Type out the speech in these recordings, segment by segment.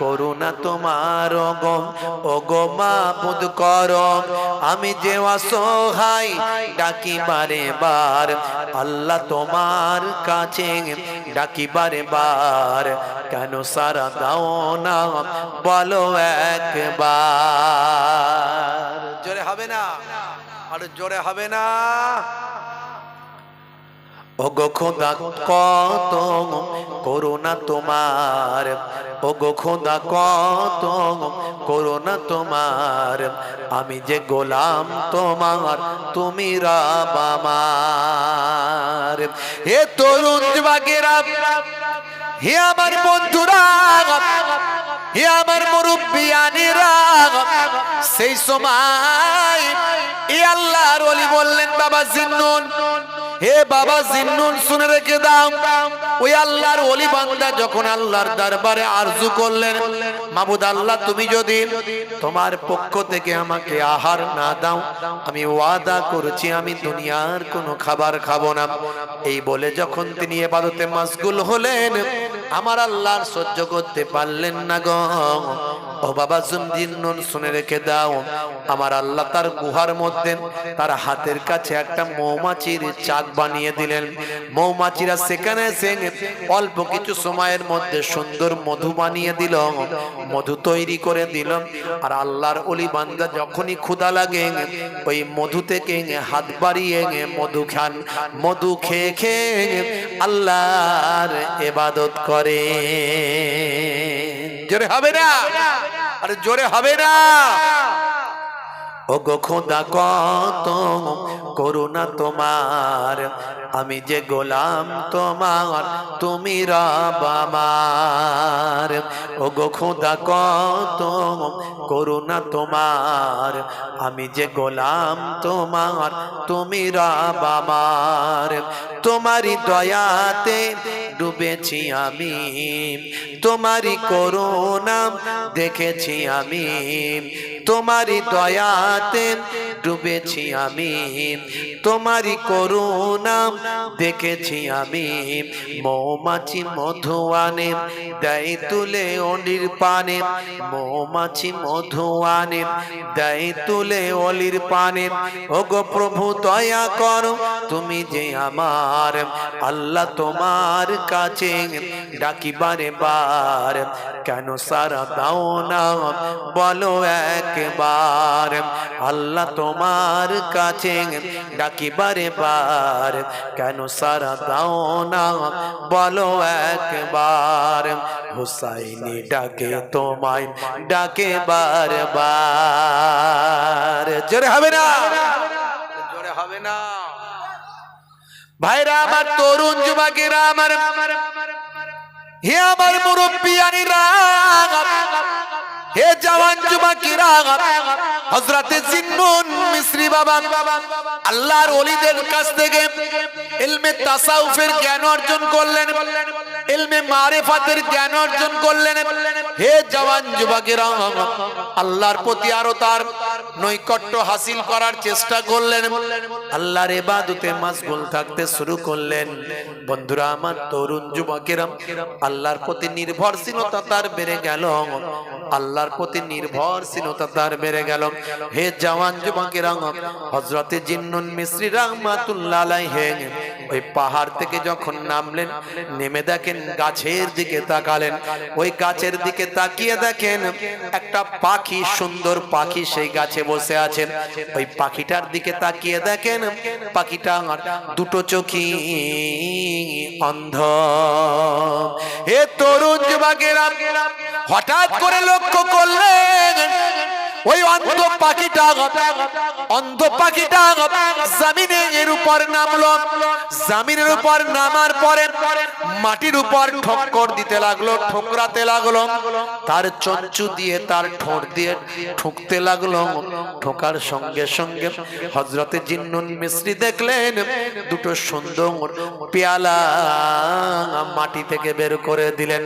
করুণা তোমার গো ও গো মাবুদ কর আমি যে অসহায়, ডাকি বারে বার, আল্লাহ তোমার কাছে ডাকি বারে বার। কেন সারা দাও না, বলো একবার। জোরে হবে না? আর জোরে হবে না? ওগো খোদা, কত করোনা তোমার। ওগো খোদা, কত করোনা তোমার। আমি যে গোলাম তোমার, তুমি রাব আমার। হে তরুণ যুবকেরা হে আমার বন্ধুরা হে আমার মুরব্বিয়ানিরা সেই সময় এ আল্লাহর ওলি বললেন, বাবা জিন্নুন হে বাবা, জিন্নুন শুনে রেখে দাও। ওই আল্লাহর ওলি বান্দা যখন আল্লাহর দরবারে আরজু করলেন, মাবুদ আল্লাহ, তুমি যদি তোমার পক্ষ থেকে আমাকে আহার না দাও, আমি ওয়াদা করছি, আমি দুনিয়ার কোনো খাবার খাব না। এই বলে যখন তিনি এবাদতে মাসগুল হলেন, আমার আল্লাহর সহ্য করতে পারলেন না গো। ও বাবা জিন্নুন শুনে রেখে দাও, আমার আল্লাহ তার গুহার মধ্যে, তার হাতের কাছে একটা মৌমাছির চাক বানিয়ে দিলেন। মৌমাছিরা সেখানে অল্প কিছু সময়ের মধ্যে সুন্দর মধু বানিয়ে দিল। মধু তৈরি করে দিল। আর আল্লাহর অলি বান্দা যখনই ক্ষুদা লাগে, ওই মধু থেকে হাত বাড়িয়ে মধু খান। মধু খেয়ে খেয়ে আল্লাহর এবাদত করে। জোরে হবে না? আরে জোরে হবে না? ও খোদা, কত করুণা তোমার। আমি যে গোলাম তোমার, তুমি রব আমার। ও খোদা, কত করুণা তোমার। আমি যে গোলাম তোমার, তুমি রব আমার। তোমারই দয়াতে ডুবেছি আমি। তোমারই করুণা দেখেছি আমি। তোমারই দয়াতে ডুবেছি আমি, তোমারই করুণা দেখেছি আমি। মৌমাছি মধু আনে দেয় তুলে অলির পানে, মৌমাছি মধু আনে দেয় তুলে অলির পানে। ওগো প্রভু, দয়া করো, তুমি যে আমার আল্লাহ তোমার কাছে ডাকিবারে বার, কেন সারা দাও না? বলো একবার আল্লাহ তোমার কাছে ডাকি বারে। কেন সারা দাও না, বলো একবার। হুসাইনি ডাকে তোমায় ডাকে বার। বার জোরে হবে না? জোরে হবে না। ভাইরা, আমার তরুণ যুবকেরা, আমার হে আমার মুরব্বিয়ানিরা হে জওয়ান যুবকেরা, হযরতে জিন্নুন মিসরি বাবা, আল্লাহর ওলিদের কাছ থেকে ইলমে তাসাউফের জ্ঞান অর্জন করলেন। জ্ঞান অর্জন করলেন। হে জওয়ান যুবকেরা, আল্লাহর প্রতি তার নৈকট্য হাসিল করার চেষ্টা করলেন। আল্লাহর ইবাদতে থাকতে শুরু করলেন। বন্ধুরা, আমার তরুণ যুবকেরা, আল্লাহর প্রতি নির্ভরশীলতা তার বেড়ে গেল। আল্লাহর প্রতি নির্ভরশীলতা তার বেড়ে গেল। হে জওয়ান যুবকেরা, হযরতে জিন্নুন মিসরি রাহমাতুল্লাহ আলাইহি, ওই পাহাড় থেকে যখন নামলেন, নেমে দেখেন গাছের দিকে তাকালেন। ওই গাছের দিকে তাকিয়ে দেখেন একটা পাখি, সুন্দর পাখি সেই গাছে বসে আছেন। ওই পাখিটার দিকে তাকিয়ে দেখেন পাখিটা দুটো চোখি অন্ধ। হে তরুণ যুবকেরা হঠাৎ করে লক্ষ্য করলেন, ওই অন্ধ পাখিটা অন্ধ পাখিটা জামিনের উপর নামলো, জামিনের উপর নামার পরে মাটির উপর ঠক্কর দিতে লাগল, ঠোকরাতে লাগল, তার চঞ্চু দিয়ে তার ঠোঁট দিয়ে ঠুকতে লাগল, ঠোকার সঙ্গে সঙ্গে হজরতে জিন্নুন মিস্ত্রি দেখলেন, দুটো সুন্দর পেয়ালা মাটি থেকে বের করে দিলেন,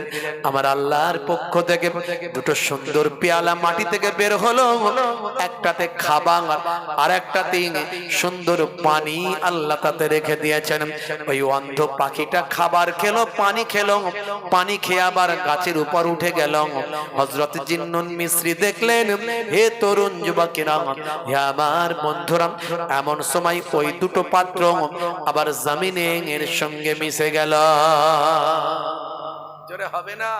আমার আল্লাহর পক্ষ থেকে দুটো সুন্দর পেয়ালা মাটি থেকে বের হলো হলো একটাতে খাবার আর একটাতে সুন্দর পানি আল্লাহ তাতে রেখে দিয়েছেন। ওই অন্ধ পাখিটা খাবার খেলো, পানি খেলো, পানি খেয়ে আবার গাছের উপর উঠে গেল। হজরত জিন্নুন মিশ্রি দেখলেন, হে তরুণ যুবকেরা, হে আমার বন্ধুরা, এমন সময় ওই দুটো পাত্র আবার জামিনে এর সঙ্গে মিশে গেল। জোরে হবে না?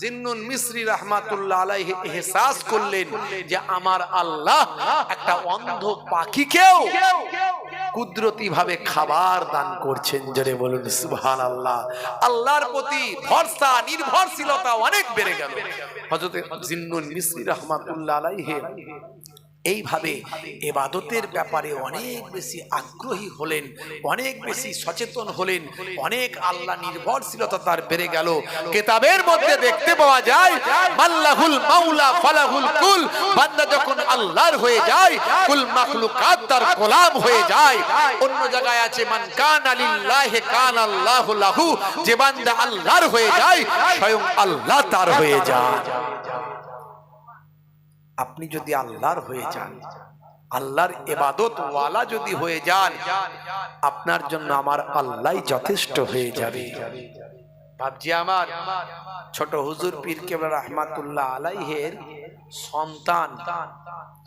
জিন্নুন মিসরি রহমাতুল্লাহ করলেন যে আমার আল্লাহ একটা অন্ধ পাখিকেও কুদরতি ভাবে খাবার দান করছেন। জোরে বলুন আল্লাহ আল্লাহর প্রতি ভরসা, নির্ভরশীলতা অনেক বেড়ে গেল। হযরত জিন্নুন মিসরি রহমাতুল্লাহ আলাইহি এইভাবে এবাদতের ব্যাপারে অনেক বেশি আগ্রহী হলেন অনেক বেশি সচেতন হলেন অনেক আল্লাহ নির্ভরশীলতা তার বেড়ে গেল। কেতাবের মধ্যে দেখতে পাওয়া যায় মাল্লাহুল মাওলা ফালাহুল কুল বান্দা যখন আল্লাহর হয়ে যায় কুল মাখলুকাত তার গোলাম হয়ে যায়। অন্য জায়গায় আছে মান কান আলিল্লাহি কান আল্লাহু লাহু যে বান্দা আল্লাহর হয়ে যায় স্বয়ং আল্লাহ তার হয়ে যায়। আপনি যদি আল্লাহর হয়ে যান, আল্লাহর এবাদত ওয়ালা যদি হয়ে যান, আপনার জন্য আমার আল্লাহ যথেষ্ট হয়ে যাবে। ভাবছি আমার ছোট হুজুর পীর কেবল রহমাতুল্লাহ আলাইহের সন্তান,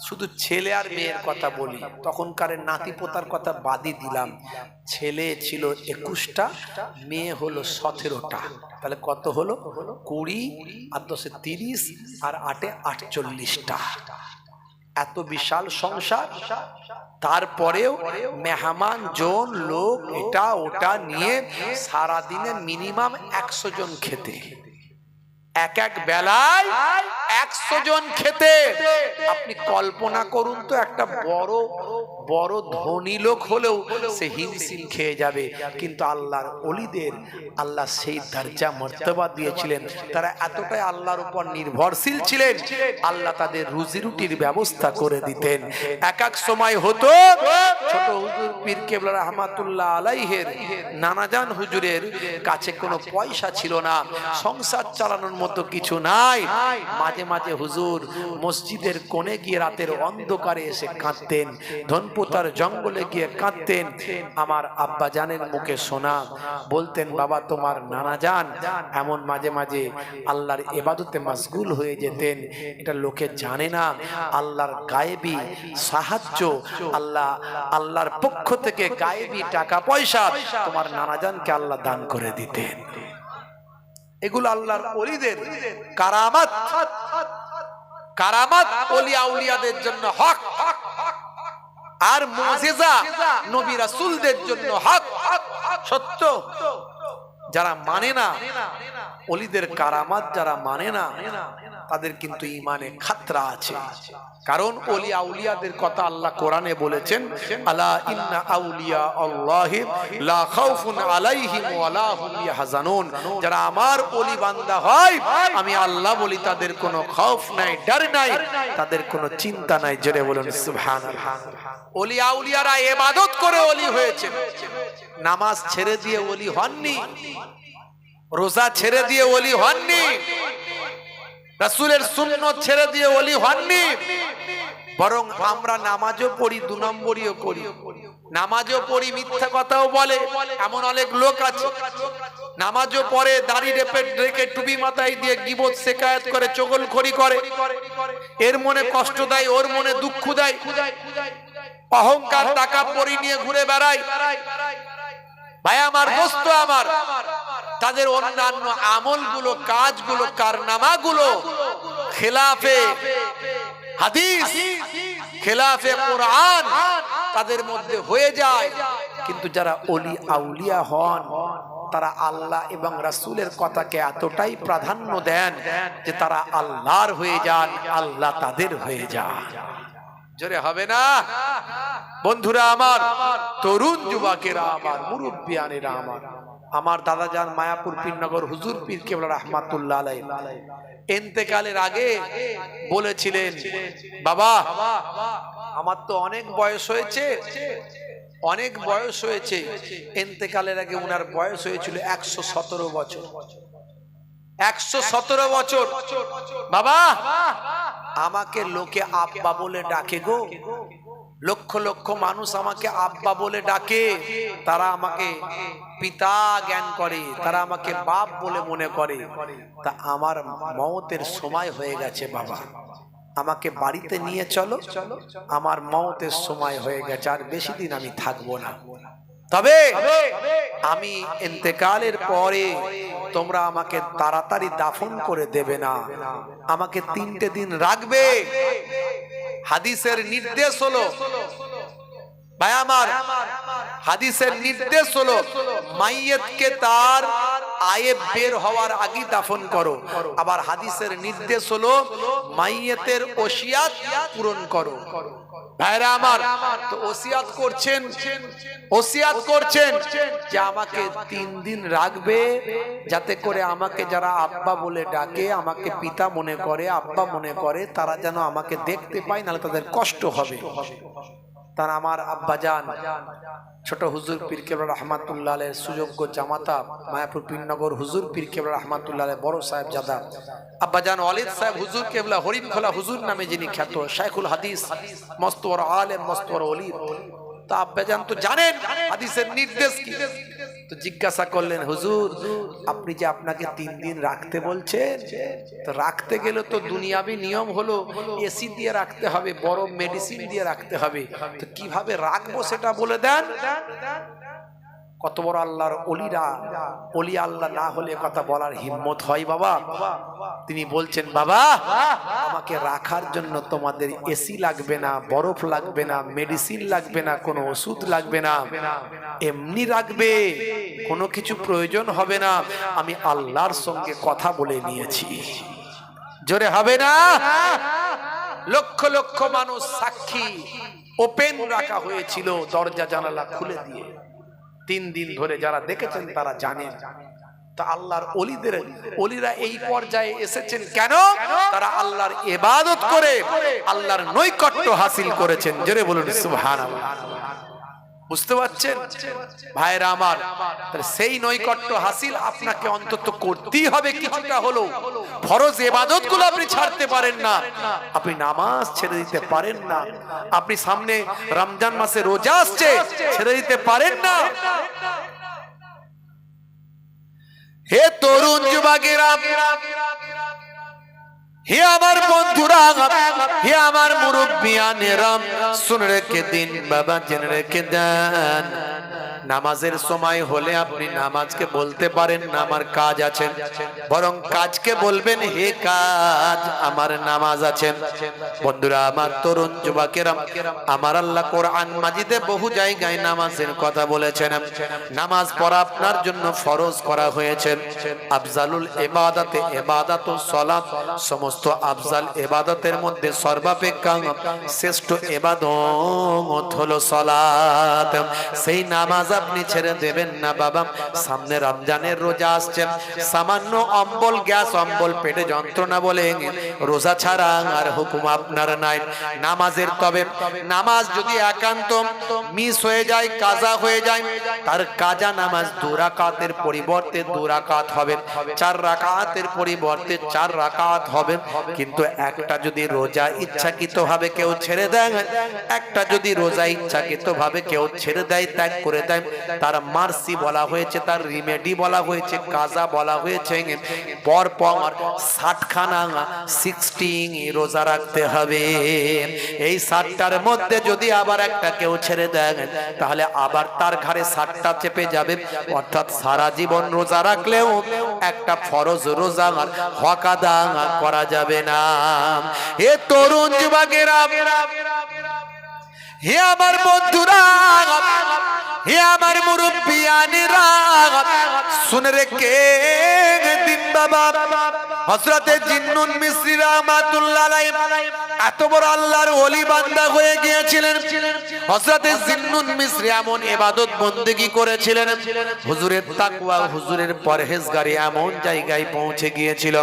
শুধু ছেলে আর মেয়ের কথা বলি। তখনকার নাতি পোতার কথা বাদই দিলাম। ছেলে ছিল একুশটা, মেয়ে হলো সতেরোটা। তাহলে কত হলো? কুড়ি, আর দশে তিরিশ, আর আটে আটচল্লিশটা। এত বিশাল সংসার, তারপরেও মেহমান জন লোক এটা ওটা নিয়ে সারাদিনে মিনিমাম একশো জন খেতে। এক এক বেলায় একশো জন খেতে। আপনি কল্পনা করুন তো, একটা বড় বড় ধনী লোক হলেও সে হিমশিম খেয়ে যাবে। কিন্তু আল্লাহর অলিদের, আল্লাহ সেই দরজা মর্তবা দিয়েছিলেন। তারা এতটাই আল্লাহর উপর নির্ভরশীল ছিলেন, আল্লাহ তাদের রুজি রুটির ব্যবস্থা করে দিতেন। এক এক সময় হতো, ছোট হুজুর পীর কেবলা রহমাতুল্লাহ আলাইহের, নানাজান হুজুরের কাছে কোনো পয়সা ছিল না, সংসার চালানোর মতো কিছু নাই। মাঝে মাঝে মাঝে হুজুর মসজিদের কোণে গিয়ে রাতের অন্ধকারে এসে কাঁদতেন, ধনপুতার জঙ্গলে গিয়ে কাঁদতেন। আমার আব্বা জানের মুখে শোনা বলতেন, বাবা, তোমার নানা যান এমন মাঝে মাঝে আল্লাহর এবাদতে মাসগুল হয়ে যেতেন। এটা লোকে জানে না। আল্লাহর গায়েবী সাহায্য, আল্লাহ, আল্লাহর পক্ষ থেকে গায়েবী টাকা পয়সা তোমার নানাজানকে আল্লাহ দান করে দিতেন। এগুলো আল্লাহর অলিদের কারামাত। কারামাত অলি আউলিয়াদের জন্য হক আর মোজেজা নবী রাসুলদের জন্য হক। সত্য? যারা মানে না, অলিদের কারামাত যারা মানে না তাদের কিন্তু ইমানে খাতরা আছে। কারণ অলি আউলিয়াদের কথা আল্লাহ কোরআনে বলেছেন, আলা ইন্না আউলিয়া আল্লাহি লা খাউফুন আলাইহিম ওয়া লা হুম ইয়াহজানুন। যারা আমার অলি বান্দা হয়, আমি আল্লাহ বলি, তাদের কোনো খৌফ নাই, ডর নাই, তাদের কোনো চিন্তা নাই, জোরে বলুন, সুবহানাল্লাহ। অলি আউলিয়ারা ইবাদত করে অলি হয়েছে। নামাজ ছেড়ে দিয়ে অলি হননি। রোজা ছেড়ে দিয়ে অলি হননি। রাসূলের সুন্নত ছেড়ে দিয়ে অলি হননি। বরং আমরা নামাজও পড়ি, দু নম্বরীও করি। নামাজও পড়ি, মিথ্যা কথাও বলে। এমন অনেক লোক আছে। নামাজও পড়ে, দাড়ি রেপে রেখে টুপি মাথায় দিয়ে গিবত শেখায়ত করে চগল খড়ি করে। এর মনে কষ্ট দেয়, ওর মনে দুঃখ দেয়। অহংকার টাকা পরি নিয়ে ঘুরে বেড়ায়। ভাই, আমার দোস্ত আমার, তাদের অন্যান্য আমলগুলো, কাজগুলো, কারনামাগুলো খেলাফে হাদিস, খেলাফে কোরআন তাদের মধ্যে হয়ে যায়। কিন্তু যারা অলি আউলিয়া হন, তারা আল্লাহ এবং রাসূলের কথাকে এতটাই প্রাধান্য দেন যে তারা আল্লাহর হয়ে যান, আল্লাহ তাদের হয়ে যান। জোরে হবে না? বন্ধুরা আমার, তরুণ যুবকেরা আমার, মুরব্বিয়ানেরা আমার আমার দাদা যান মায়াপুর পীরনগর হুজুর পীর কেবল রহমাতুল্লাহ এন্তেকালের আগে বলেছিলেন, বাবা, আমার তো অনেক বয়স হয়েছে, অনেক বয়স হয়েছে। এন্তেকালের আগে উনার বয়স হয়েছিল একশো সতেরো বছর। একশো সতেরো বছর। বাবা, আমাকে লোকে আব্বা বলে ডাকে গো। লক্ষ লক্ষ মানুষ আমাকে আব্বা বলে ডাকে। তারা আমাকে পিতা জ্ঞান করে, তারা আমাকে বাপ বলে মনে করে। তা আমার মমতের সময় হয়ে গেছে বাবা। আমাকে বাড়িতে নিয়ে চলো, আমার মমতের সময় হয়ে গেছে, আর বেশি দিন আমি থাকব না। তবে আমি ইন্তেকালের পরে তোমরা আমাকে তাড়াতাড়ি দাফন করে দেবে না। আমাকে তিনটে দিন রাখবে। হাদিসের নির্দেশ হলো ভাই আমার হাদিসের নির্দেশ হলো মাইয়েতকে তার আয়ে বের হওয়ার আগে দাফন করো। আবার হাদিসের নির্দেশ হলো, মাইয়েতের ওসিয়াত পূরণ করো। ভাইরা আমার, তো ওসিয়াত করছেন? ওসিয়াত করছেন? যে আমাকে তিন দিন রাখবে, যাতে করে আমাকে যারা আব্বা বলে ডাকে, আমাকে পিতা মনে করে, আব্বা মনে করে, তারা যেন আমাকে দেখতে পায়, নাহলে তাদের কষ্ট হবে। তার আমার আব্বাজান, ছোট হুজুর পীর কেবল রহমাতুল্লাহ আলের সুযোগ্য জামাতা, মায়াপুর পীরনগর হুজুর পীর রহমাতুল্লাহ আলের বড় সাহেব জাদা আব্বাজান ওয়ালিদ সাহেব, হুজুর কেবলা হরিণ খোলা হুজুর নামে যিনি খ্যাত, শাইখুল হাদিস মস্তর আলেম মস্তর অলিম তা আব্বাজান তো জানেন, হাদিসের নির্দেশ কি? তো জিজ্ঞাসা করলেন, হুজুর, আপনি যে আপনাকে তিন দিন রাখতে বলছেন, তো রাখতে গেলে তো দুনিয়াবি নিয়ম হলো এসি দিয়ে রাখতে হবে বড় মেডিসিন দিয়ে রাখতে হবে। তো কীভাবে রাখব সেটা বলে দেন? কত বড় আল্লাহর অলিরা অলি আল্লাহ না হলে কথা বলার হিম্মত হয় বাবা। তিনি বলছেন, বাবা, আমাকে রাখার জন্য তোমাদের এসি লাগবে না, বরফ লাগবে না, মেডিসিন লাগবে না, কোনো ওষুধ লাগবে না। এমনি রাখবে, কোনো কিছু প্রয়োজন হবে না। আমি আল্লাহর সঙ্গে কথা বলে নিয়েছি। জোরে হবে না? লক্ষ লক্ষ মানুষ সাক্ষী, ওপেন রাখা হয়েছিল দরজা জানালা খুলে দিয়ে। তিন দিন ধরে যারা দেখেছেন তারা জানেন। তা আল্লাহর অলিদের অলিরা এই পর্যায়ে এসেছেন কেন? তারা আল্লাহর এবাদত করে, আল্লাহর নৈকট্য হাসিল করেছেন। জোরে বলুন, সুবহানাল্লাহ। বুঝতে পারছেন? ভাইরা আমার সেই নৈকট্য হাসিল আপনাকে অন্তত করতেই হবে, কিছুটা হলো ফরজ এবাদতগুলো আপনি ছাড়তে পারেন না। আপনি নামাজ ছেড়ে দিতে পারেন না। আপনি সামনে রমজান মাসে রোজা আসছে, ছেড়ে দিতে পারেন না। হে তরুণ যুবকেরা হে আমার বন্ধুরা হে আমার মুরব্বিয়ানেরাম শুনে রেখে দিন বাবা জেনে রেখে দেন। নামাজের সময় হলে আপনি নামাজকে বলতে পারেন না আমার কাজ আছে। বরং কাজকে বলবেন হে কাজ আমার নামাজ আছে। বন্ধুরা আমার তরুণ যুবকেরা আমার আল্লাহ কোরআন মাজিদে বহু জায়গায় নামাজের কথা বলেছেন। নামাজ পড়া আপনার জন্য ফরজ করা হয়েছে। আফজালুল ইবাদাতে ইবাদাতু সালাত সমস্ত আফজাল ইবাদতের মধ্যে সর্বাপেক্ষা শ্রেষ্ঠ ইবাদত হলো সালাত। সেই নামাজ আপনি ছেড়ে দেবেন না, বাবা। সামনে রমজানের রোজা আসছে। সামান্য অম্বল, গ্যাস, অম্বল, পেটে যন্ত্রণা বলে রোজা ছাড়া আর হুকুম আপনার নাই। নামাজের তবে, নামাজ যদি একান্ত মিস হয়ে যায়, কাজা হয়ে যায়, তার কাজা নামাজ দুরাকাতের পরিবর্তে দুরাকাত হবে। চার রাকাতের পরিবর্তে চার রাকাত হবে। কিন্তু একটা যদি রোজা ইচ্ছাকৃত ভাবে কেউ ছেড়ে দেয়, একটা যদি রোজা ইচ্ছাকৃত ভাবে কেউ ছেড়ে দেয়, ত্যাগ করে দেয় তার মার্সি বলা হয়েছে, তার রিমেডি বলা হয়েছে কাজা বলা হয়েছে। পর পর ষাটখানা সিক্সটিন রোজা রাখতে হবে। এই ষাটটার মধ্যে যদি আবার একটা কেউ ছেড়ে দেয় তাহলে আবার তার ঘাড়ে ষাটটা চেপে যাবে। অর্থাৎ সারা জীবন রোজা রাখলেও একটা ফরজ রোজা হকাদা করা যাবে না। হে তরুণ যুবকেরা, হে আমার বন্ধুরা হে আমার মুরব্বিয়ানিরা শুনে রেখে দিন বাবা, হযরতে জিন্নুন এত বড় আল্লাহর বান্দা হয়ে গিয়েছিলেন। হযরতে জিন্নুন এমন করেছিলেন, হুজুরের হুজুরের পরহেজগারি এমন জায়গায় পৌঁছে গিয়েছিল।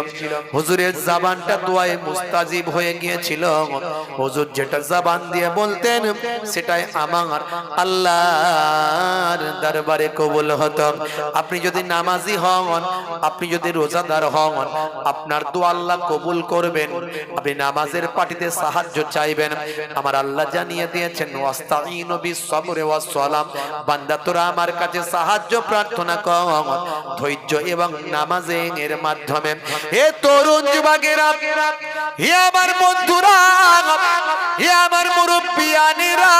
হুজুরের দোয়ায় মুস্তাজিব হয়ে গিয়েছিল। হুজুর যেটা জবান দিয়ে বলতেন, সেটাই আমার আল্লাহর দরবারে কবুল হতো। আপনি যদি নামাজি হন, আপনি যদি রোজাদার হন, আপনার দোয়া আল্লাহ কবুল করবেন। আপনি নামাজের পাটিতে সাহায্য চাইবেন। আমার আল্লাহ জানিয়ে দিয়েছেন আমার কাছে সাহায্য প্রার্থনা কর, ধৈর্য এবং নামাজে এর মাধ্যমে। হে তরুণ যুবকেরা, হে আমার বন্ধুরা, হে আমার মুরব্বিয়ানিরা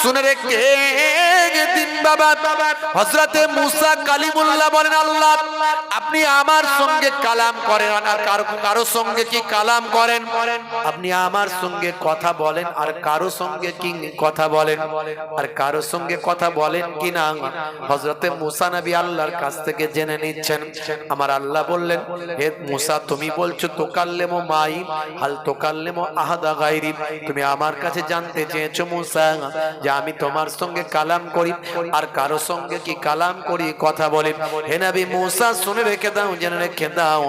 শুনে রেখে দিন বাবা, হযরতে মুসা কালিমুল্লাহ বলেন, আল্লাহ, আপনি আমার সঙ্গে কালাম করেন আর কারও কারও সঙ্গে কি কালাম করেন? আপনি আমার সঙ্গে কথা বলেন আর কারও সঙ্গে কি কথা বলেন? আর কারও সঙ্গে কথা বলেন কি না? হযরতে মুসা নবী আল্লাহর কাছ থেকে জেনে নিচ্ছেন। আমার আল্লাহ বললেন, হে মুসা, তুমি বলছো, তোকাল্লেমো মাই, হাল তোকাল্লেমো আহাদা গায়রি। তুমি আমার কাছে জানতে চেয়েছো মুসা যে আমি তোমার সঙ্গে কালাম করি আর কারও সঙ্গে কি কালাম করি কথা বলি। হে নবী মুসা, শুনে রেখে দাও, জেনে রেখে দাও।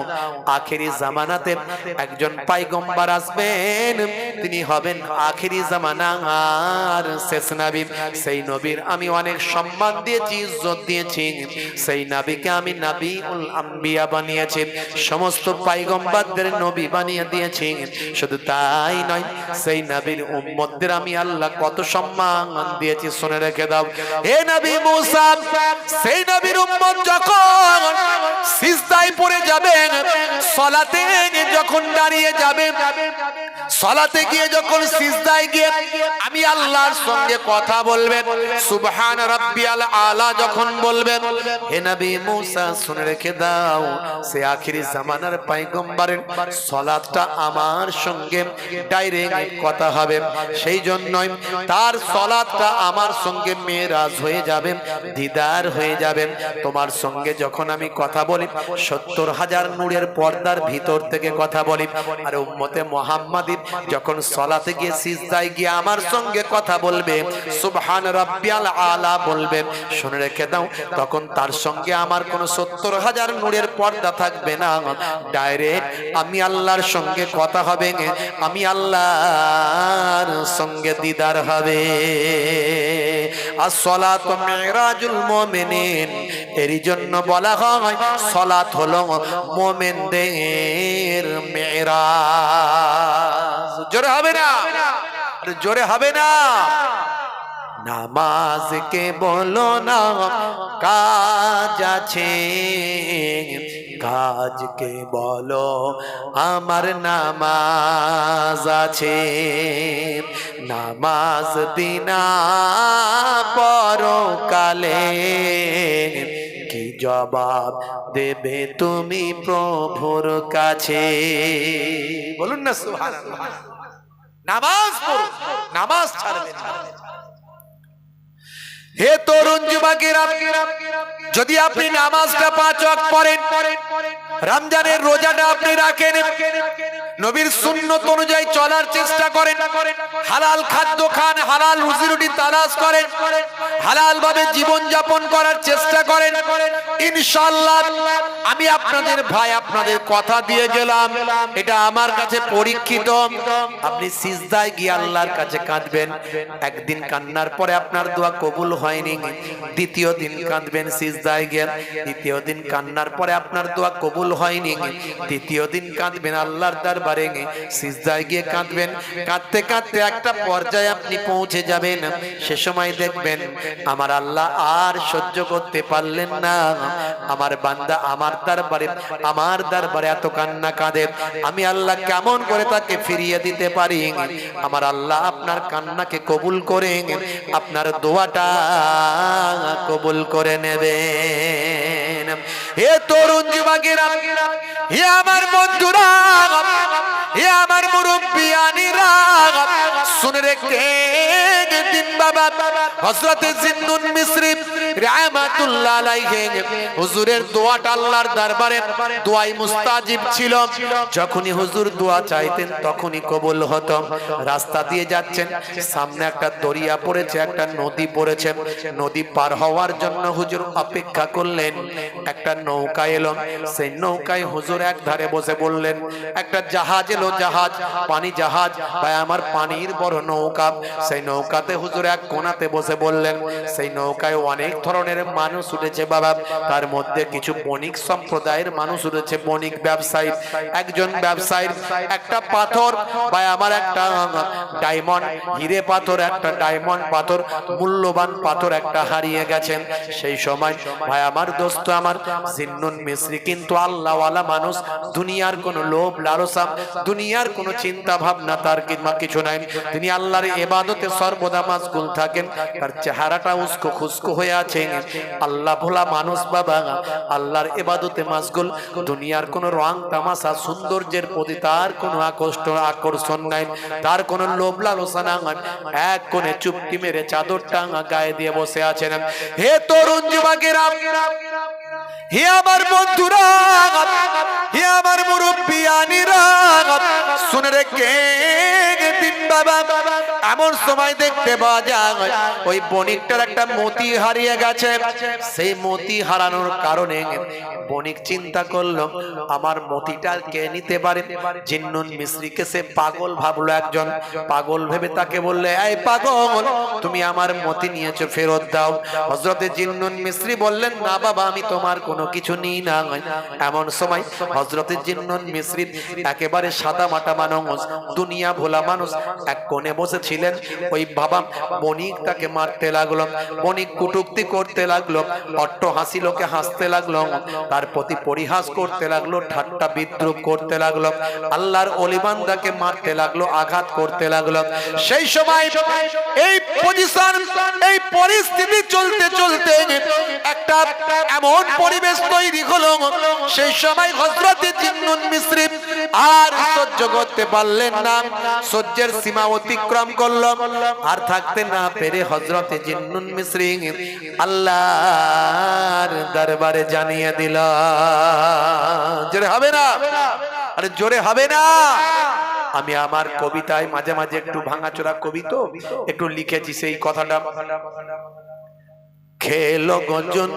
আখেরি জামানাতে একজন পাইগম্বার আসবেন। তিনি হবেন আখেরি জামানা আর শেষ নবী। সেই নবীর আমি অনেক সম্মান দিয়েছি, ইজ্জত দিয়েছি। সেই নবীকে আমি নবী উল আম্বিয়া বানিয়েছি। সমস্ত পাইগম্বারদের নবী বানিয়ে দিয়েছি। শুধু তাই নয়, সেই নবীর উম্মতদের আমি আল্লাহ কত সম্মান দিয়েছি শুনে রেখে দাও। হে নবী মুসা সেই নবীর উম্মত যখন সিজদায় পড়ে যাবেন সলাতে যখন দাঁড়িয়ে যাবে সলাতে গিয়ে যখন সিজদায় গিয়ে আমি আল্লাহর সঙ্গে কথা বলবেন, সুবহান রাব্বিয়াল আলা যখন বলবেন, হে নবী মুসা শুনে রেখে দাও, সে আখিরি জামানার পয়গম্বরের সলাতটা আমার সঙ্গে ডাইরেক্ট কথা হবে। সেই জন্যই তার সলাতটা আমার সঙ্গে মেরাজ হয়ে যাবে, দিদার হয়ে যাবে। তোমার সঙ্গে যখন আমি কথা বলি, সত্তর হাজার নূরের পর্দার ভিতর থেকে কথা বলি, আর উম্মতে মোহাম্মদী যখন সলাতে গিয়ে সিজদায় গিয়ে আমার সঙ্গে কথা বলবে, সুবহান রাব্বিয়াল আলা বলবে, শুনে রেখে দাও, তখন তার সঙ্গে আমার কোনো সত্তর হাজার নূরের পর্দা থাকবে না। ডাইরেক্ট আমি আল্লাহর সঙ্গে কথা হবে আমি আল্লাহর সঙ্গে দিদার হবে। আর সলাত মেরাজুল মুমিনিন এরই জন্য বলা হয় সলাত হলো মোমেনদের মেরাজ। জোরে হবে না। জোরে হবে না। নামাজকে বলো না কাজ আছে। কাজকে বলো আমার নামাজ আছে। নামাজ বিনা পরকালে জবাব দেবে তুমি প্রভুর কাছে। বলুন না, সুবহানাল্লাহ। নামাজ নামাজ ছাড়বে হে তরুণ যুবকেরা, যদি আপনি নামাজটা পাঁচ ওয়াক্ত পড়েন রমজানের রোজাটা আপনি রাখেন। নবীর সুন্নত অনুযায়ী চলার চেষ্টা করেন। হালাল খাদ্য খান, হালাল রুজি রুটি তালাশ করেন। হালাল ভাবে জীবন যাপন করার চেষ্টা করেন। ইনশাআল্লাহ, আমি আপনাদের ভাই আপনাদের কথা দিয়ে গেলাম। এটা আমার কাছে পরীক্ষিত। আপনি সিজদায় গিয়ে আল্লাহর কাছে কাঁদবেন। একদিন কান্নার পরে আপনার দোয়া কবুল হয়নি। দ্বিতীয় দিন কাঁদবেন সিজদায় গিয়ে। দ্বিতীয় দিন কান্নার পরে আপনার দোয়া কবুল হয়নি। তৃতীয় দিন কাঁদবেন আল্লাহর দরবারে। সিজদায় গিয়ে কাঁদবেন। কাঁদতে কাঁদতে একটা পর্যায়ে আপনি পৌঁছে যাবেন। সে সময় দেখবেন, আমার আল্লাহ আর সহ্য করতে পারলেন না। আমার বান্দা আমার দরবারে আমার দরবারে এত কান্না কাঁদে। আমি আল্লাহ কেমন করে তাকে ফিরিয়ে দিতে পারি? আমার আল্লাহ আপনার কান্নাকে কবুল করে, আপনার দোয়াটা কবুল করে নেবেন। হে তরুণ যুবকেরা হে আমার বন্ধুরা হে আমার মুরব্বিয়ানিরা শুনে রেখে যখনই হুজুর দোয়া চাইতেন তখনই কবুল রাস্তা দিয়ে যাচ্ছেন, সামনে একটা দরিয়া পড়েছে, একটা নদী পড়েছে। নদী পার হওয়ার জন্য হুজুর অপেক্ষা করলেন। একটা নৌকা এলো, সেই নৌকায় হুজুর এক ধারে বসে বললেন, একটা জাহাজ এলো, জাহাজ, পানি জাহাজ, ভাই, আমার পানির বড় নৌকা। সেই নৌকাতে হুজুর এক কোনাতে বসে বললেন, সেই নৌকায় অনেক ধরনের মানুষ উঠেছে বাবা। তার মধ্যে কিছু বণিক সম্প্রদায়ের মানুষ উঠেছে, বণিক ব্যবসায়ী। একজন ব্যবসায়ীর একটা পাথর বা আমার একটা ডায়মন্ড হিরে পাথর, একটা ডায়মন্ড পাথর, মূল্যবান পাথর একটা হারিয়ে গেছেন। সেই সময়, ভাই, আমার দোস্ত আমার, জিন্নুন মিশ্রি কিন্তু আল্লাহওয়ালা মানুষ। দুনিয়ার কোনো লোভ, লালসা, দুনিয়ার কোনো চিন্তা ভাবনা তার কিংবা কিছু নাই। তিনি আল্লাহর এবাদতে সর্বদা মাসগুল থাকেন, তার চেহারাটা উস্কো খুস্কো হয়ে আল্লাহ ভোলা মানুষ বাবা, আল্লাহর এবাদতে মাসগুল, দুনিয়ার রং তামাশা সৌন্দর্যের প্রতি তার কোনো আকর্ষণ নাই, তার এক কোণে চুপটি মেরে চাদর টাঙা গায়ে দিয়ে বসে আছেন। হে তরুণ যুবকেরা, হে আমার বন্ধুরা, হে আমার মুরব্বিয়ানিরা, শুনে রেখে দিন বাবা। এমন সময় দেখতে পাওয়া যায়, ওই বণিকটার একটা মতি হারিয়ে গেছে। সেই মতি হারানোর কারণে বণিক চিন্তা করল, আমার মতিটা কে নিতে পারে? জিন্নুন মিশ্রিকে সে পাগল ভাবলো একজন। পাগল ভেবে তাকে বললে, এই পাগল, তুমি আমার মতি নিয়েছো, ফেরত দাও। হজরতে জিন্নুন মিশ্রি বললেন, না বাবা, আমি তোমার কোনো কিছু নিই না। এমন সময় হজরতে জিন্নুন মিশ্রি একেবারে সাদা মাটা মানুষ, দুনিয়া ভোলা মানুষ, এক কোণে বসেছিলেন ওই বাবা বণিক তাকে মারতে লাগল, বণিক কুটুক্তি করতে লাগল, অট্ট হাসি লোকে হাসতে লাগল, তার প্রতি পরিহাস করতে লাগল, ঠাট্টা বিদ্রুপ করতে লাগল, আল্লাহর অলিবান্দাকে মারতে লাগল, আঘাত করতে লাগল। সেই সময় এই পজিশন, এই পরিস্থিতি চলতে চলতে একটা এমন পরিবেশ তৈরি হলো, সেই সময় হজরতে জিন্নুন মিশ্রি আর সহ্য করতে পারলেন না। সহ্যের সীমা অতিক্রম করল। আর থাকতে না পেরে হজরতে জিন্নুন মিশ্রি আল্লাহর দরবারে জানিয়ে দিল, জোরে হবে না। আরে জোরে হবে না। আমি আমার কবিতায় মাঝে মাঝে একটু ভাঙাচোরা কবি তো, একটু লিখেছি সেই কথাটা। খেলো গজন